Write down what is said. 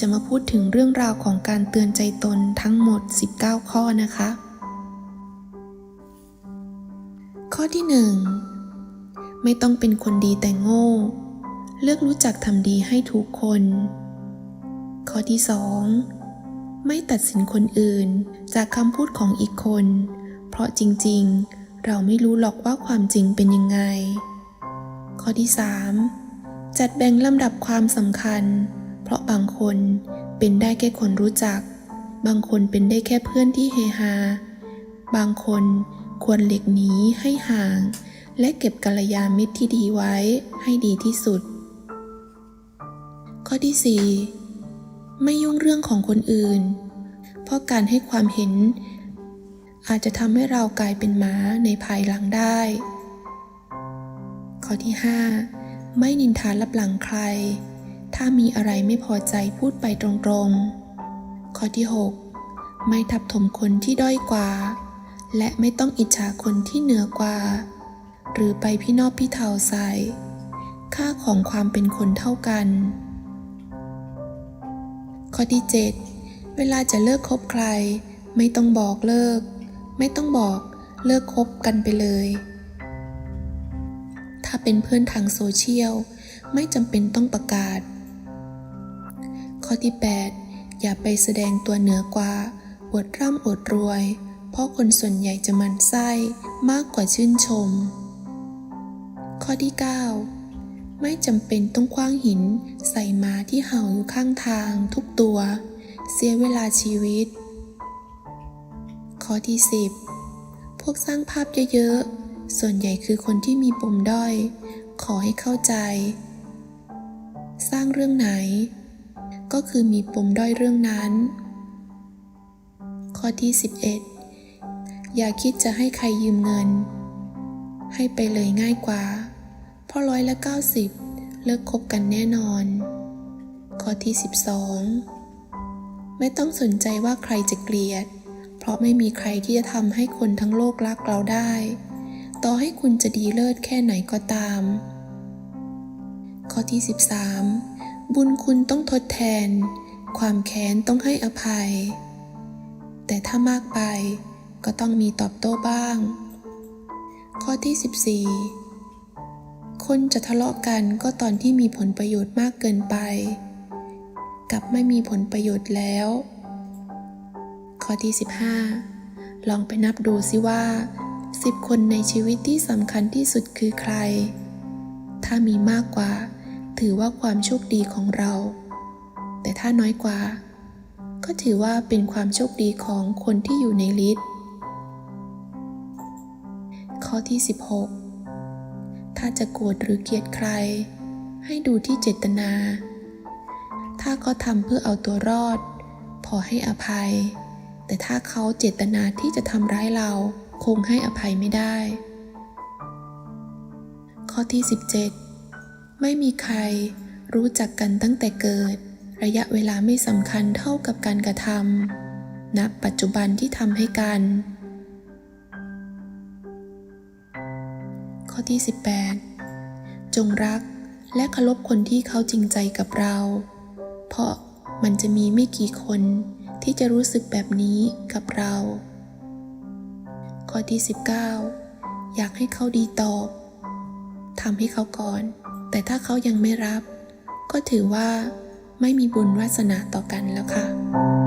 จะมาพูดถึงเรื่องราวของการเตือนใจตนทั้งหมด 19 ข้อนะคะ ข้อที่ 1 ไม่ต้องเป็นคนดีแต่โง่ เลือกรู้จักทำดีให้ทุกคน ข้อที่ 2 ไม่ตัดสินคนอื่นจากคำพูดของอีกคน เพราะจริงๆ เราไม่รู้หรอกว่าความจริงเป็นยังไง ข้อที่ 3 จัดแบ่งลำดับความสำคัญ เพราะบางคนเป็นได้แค่คนรู้จัก บางคนเป็นได้แค่เพื่อนที่เฮฮา บางคนควรหลีกหนีให้ห่าง และเก็บกัลยาณมิตรที่ดีไว้ให้ดีที่สุด ข้อที่ 4 ไม่ยุ่งเรื่องของคนอื่น เพราะการให้ความเห็น อาจจะทำให้เรากลายเป็นหมาในภายหลังได้ ข้อที่ 5 ไม่นินทาลับหลังใคร ถ้ามีอะไรไม่พอใจพูดไปตรงๆ ข้อที่ 6 ไม่ทับถมคนที่ด้อยกว่า และไม่ต้องอิจฉาคนที่เหนือกว่า หรือไปพี่นอบพี่เทาใส่ ค่าของความเป็นคนเท่ากัน ข้อที่ 7 เวลาจะเลิกคบใคร ไม่ต้องบอกเลิก ไม่ต้องบอกเลิกคบกันไปเลย ถ้าเป็นเพื่อนทางโซเชียลไม่จำเป็นต้องประกาศ ที่ 8 อย่าไปแสดงตัวเหนือกว่า อวดร่ำอวดรวย เพราะคนส่วนใหญ่จะมันไส้มากกว่าชื่นชม ข้อที่ 9 ไม่จำเป็นต้องคว้างหิน ใส่หมาที่เห่าอยู่ข้างทางทุกตัว เสียเวลาชีวิต ข้อที่ 10 พวกสร้างภาพเยอะๆ ส่วนใหญ่คือคนที่มีปมด้อย ขอให้เข้าใจ สร้างเรื่องไหน ก็คือมีปมด้อยเรื่องนั้น ข้อที่ 11 อย่าคิดจะให้ใครยืมเงิน ให้ไปเลยง่ายกว่า เพราะร้อยละ 90 เลิกคบกันแน่นอน ข้อที่ 12 ไม่ต้องสนใจว่าใครจะเกลียด เพราะไม่มีใครที่จะทำให้คนทั้งโลกรักเราได้ ต่อให้คุณจะดีเลิศแค่ไหนก็ตาม ข้อที่ 13 บุญคุณต้องทดแทน ความแค้นต้องให้อภัย แต่ถ้ามากไปก็ต้องมีตอบโต้บ้าง ข้อที่ 14 คนจะทะเลาะกันก็ตอนที่มีผลประโยชน์มากเกินไป กับไม่มีผลประโยชน์แล้ว ข้อที่ 15 ลองไปนับดูซิว่า 10 คนในชีวิตที่สำคัญที่สุดคือใคร ถ้ามีมากกว่า ถือว่าความโชคดีของเรา แต่ถ้าน้อยกว่า ก็ถือว่าเป็นความโชคดีของคนที่อยู่ในลิสต์ข้อที่ 16 ถ้าจะโกรธหรือเกลียดใคร ให้ดูที่เจตนา ถ้าเขาทำเพื่อเอาตัวรอด พอให้อภัย แต่ถ้าเขาเจตนาที่จะทำร้ายเราคงให้อภัยไม่ได้ ข้อที่ 17 ไม่มีใครรู้จักกันตั้งแต่เกิด ระยะเวลาไม่สำคัญเท่ากับการกระทำนับปัจจุบันที่ทำให้กัน ข้อที่ 18 จงรักและเคารพคนที่เขาจริงใจกับเรา เพราะมันจะมีไม่กี่คนที่จะรู้สึกแบบนี้กับเรา ข้อที่ 19 อยากให้เขาดีตอบทำให้เขาก่อน แต่ถ้าเขายังไม่รับ ก็ถือว่าไม่มีบุญวาสนาต่อกันแล้วค่ะ